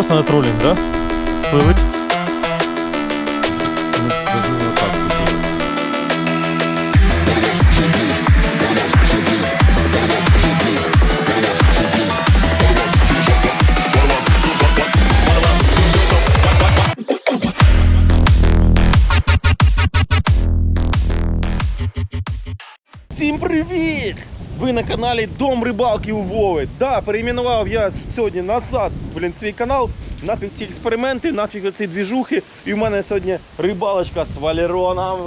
Просто на тролінг, да? Пливуть. Всім привіт! Ви на каналі Дом Рибалки у Вови. Да, перейменував я сьогодні назад блін, свій канал. Нафіг ці експерименти, нафіг оці двіжухи. І в мене сьогодні рибалочка з Валероном.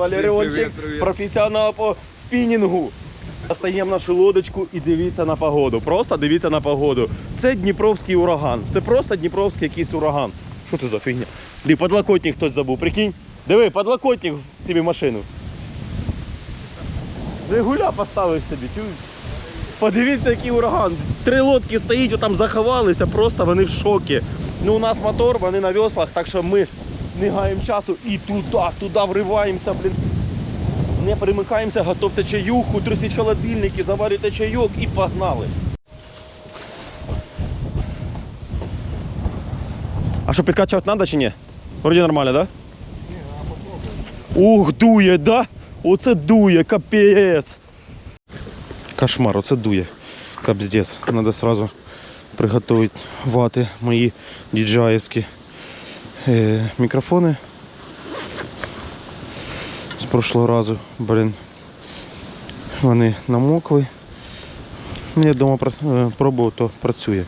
Привіт. професіонал по спінінгу. Стаємо нашу лодочку і дивіться на погоду. Просто дивіться на погоду. Це Дніпровський ураган. Це просто Дніпровський якийсь ураган. Що це за фігня? Ди, подлокотник хтось забув, прикинь. Диви, подлокотник тобі машину. Жигуля поставив собі, чуєш? Подивіться, який ураган. Три лодки стоїть, там заховалися, просто вони в шокі. Ну, у нас мотор, вони на веслах, так що ми не гаємо часу і туди, туди вриваємося, блін. Не перемикаємося, готовте чаюху, трусіть холодильники, заварюйте чайок і погнали. А що, підкачувати треба чи ні? Вроді нормально, так? Да? Ух, дує, да? Оце дує, капець. Кошмар, оце дує. Капздец. Надо сразу приготовить вати мої діджаївські е, мікрофони. З прошлого разу, блін. Вони намокли. Ну, Я вдома е, пробував, то працює.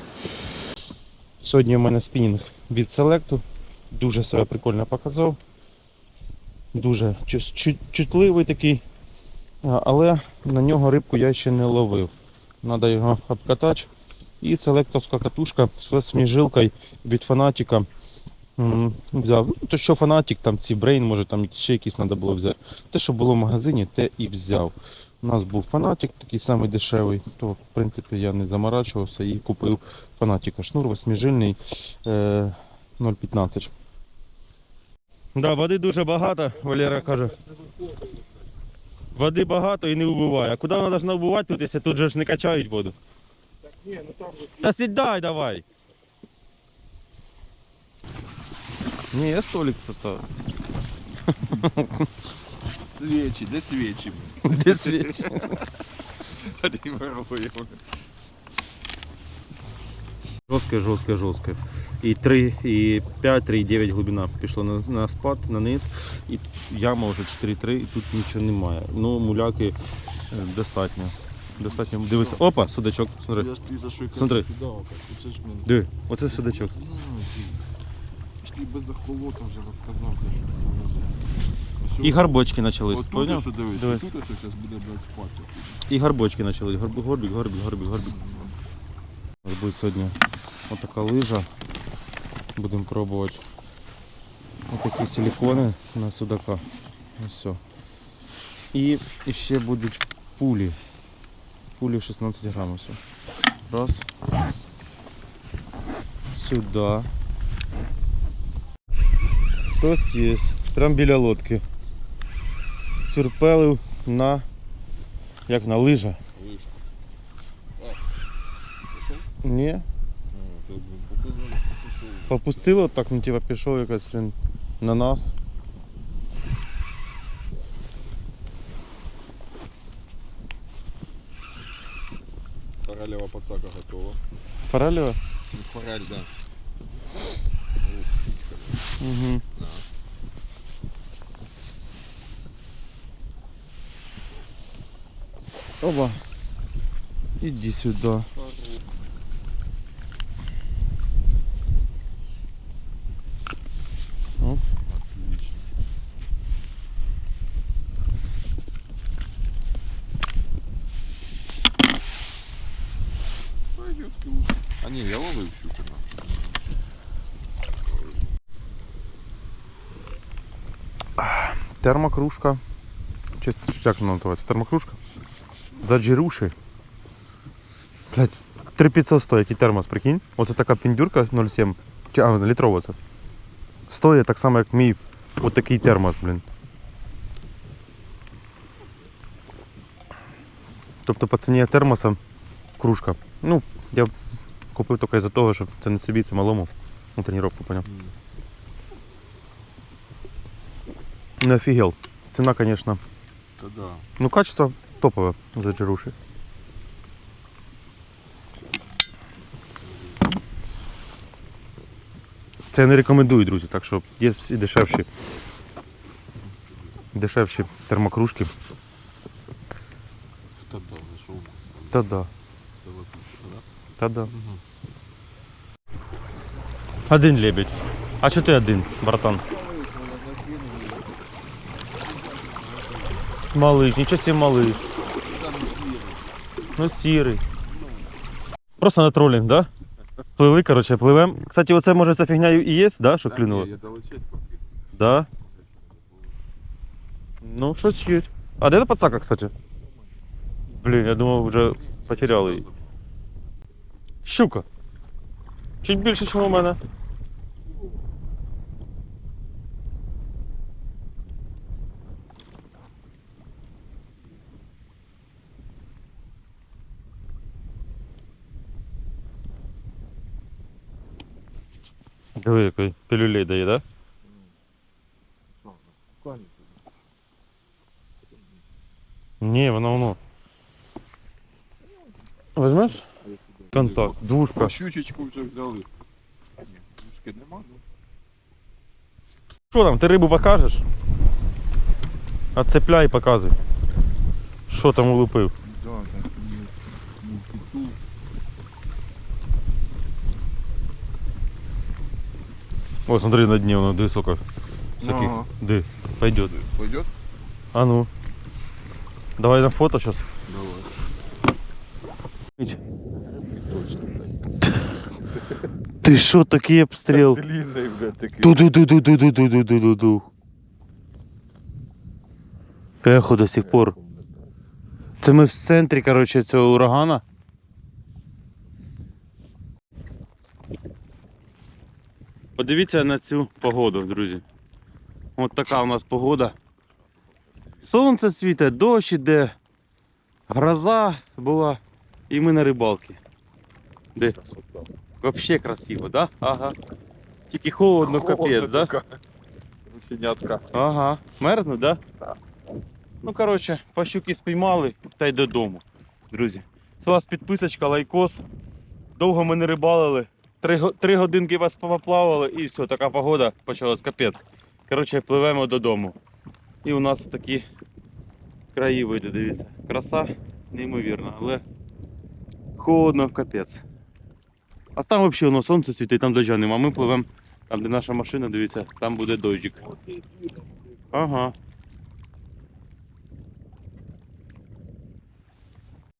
Сьогодні у мене спінінг від селекту. Дуже себе прикольно показав. Дуже чутливий такий. Але на нього рибку я ще не ловив. Треба його обкатати. І селектовська катушка з сніжилкою від фанатіка. Взяв. Ну, то що фанатік, там ці брейн, може там ще якісь треба було взяти. Те, що було в магазині, те і взяв. У нас був фанатік, такий самий дешевий, то в принципі я не заморачувався і купив фанатіка. Шнур восьмижильний е, 0,15. Да, води дуже багато, Валера каже. Води багато і не вбиває. А куди вона должна вбивати тут, якщо тут же ж не качають воду? Ні, ну там же Та сідай давай. Ні, я столик поставив. свічі, де свічі? Де свіч? Володимировуємо. Жорстке, жорстке, жорстке. І 3, і 5, 3,9 глибина пішло на, на спад, на низ. І яма вже 4,3, і тут нічого немає. Ну, муляки е, достатньо. Достатньо. Дивися. Опа, судачок. Смотри. Я ж ти за що Смотри. Оце ж мене. Диви, оце судачок. Ж ти без захолота вже розказав. І гарбочки почались, поняв? що дивись, Дивись. тут зараз буде, блядь, спати. І гарбочки почали. Горбик, горбик, горбик, горбик, горбик. Буде сьогодні отака лижа. Будемо пробувати. Отакі силикони на судака. Ось все. І, ще будуть пулі. Пулі 16 грамів. Все. Раз. Сюди. Хтось є. Прям біля лодки. Сюрпелив на як на лижа? Лижа. Ні. Попустило так, ну типа пішов якось він на нас. Форелева пацака готова. Форелева? Форель, да. Угу. Оба. Іди сюди. Термокружка. Чи як вона називається? Термокружка? Заджируші. Блять, 3500 стоїть який термос, прикинь. Оце така піндюрка 0,7. Чи, а, літрова це. Стоїть так само, як мій от такий термос, блін. Тобто по ціні термоса кружка. Ну, я купив тільки із-за того, щоб це не собі, це малому. На тренировку, понял. Не офигел. Цена, конечно. Та да. Ну, качество топове за джеруші. Це я не рекомендую, друзі, так що є і дешевші. Дешевші термокружки. Та да, зайшов. Та да, да? та да. Один лебедь. А чи ти один, братан? Малий, нічого себе малий. Ну, сірий. Просто на тролінг, да? Плили, короче, пливем. Кстати, оце може ця фігня і є, да, що клюнуло? Да. Ну, щось є. А де та пацака, кстати? Блін, я думав, вже потеряли її. Щука. Чуть більше, ніж у мене. Диви, який пілюлей дає, да? Ні, воно воно. Возьмеш? Контакт, двушка. Щучечку вже взяли. Ні, Дужки нема, ну. Що там, ти рибу покажеш? Отцепляй і показуй. Що там улупив? Да, так, ну, ну, петух. О, смотри на дні, воно сука. Всяких. Ага. Ди, пойдет. Пойдет? А ну. Давай на фото сейчас. Давай. Точно. Ти що такий обстріл? Длинний, блядь, такий. Ду-ду-ду-ду-ду-ду-ду-ду-ду. Ехо до сих пор. Це ми в центрі, коротше, цього урагана. Подивіться на цю погоду, друзі. От така у нас погода. Сонце світить, дощ іде, гроза була, і ми на рибалці. Де? Вообще красиво, да? Ага. Тільки холодно, капець, да? Рученятка. Ага. Мерзне, да? Так. Ну, коротше, пащуки спіймали та й додому. Друзі. З вас підписочка, лайкос. Довго ми не рибалили. Три, три годинки вас поплавали і все, така погода почалась капець. Коротше, пливемо додому. І у нас такі краєвиди, дивіться. Краса неймовірна, але холодно в капець. А там взагалі воно сонце світить, там дождя нема. Ми пливемо там, де наша машина, дивіться, там буде дощик. Ага.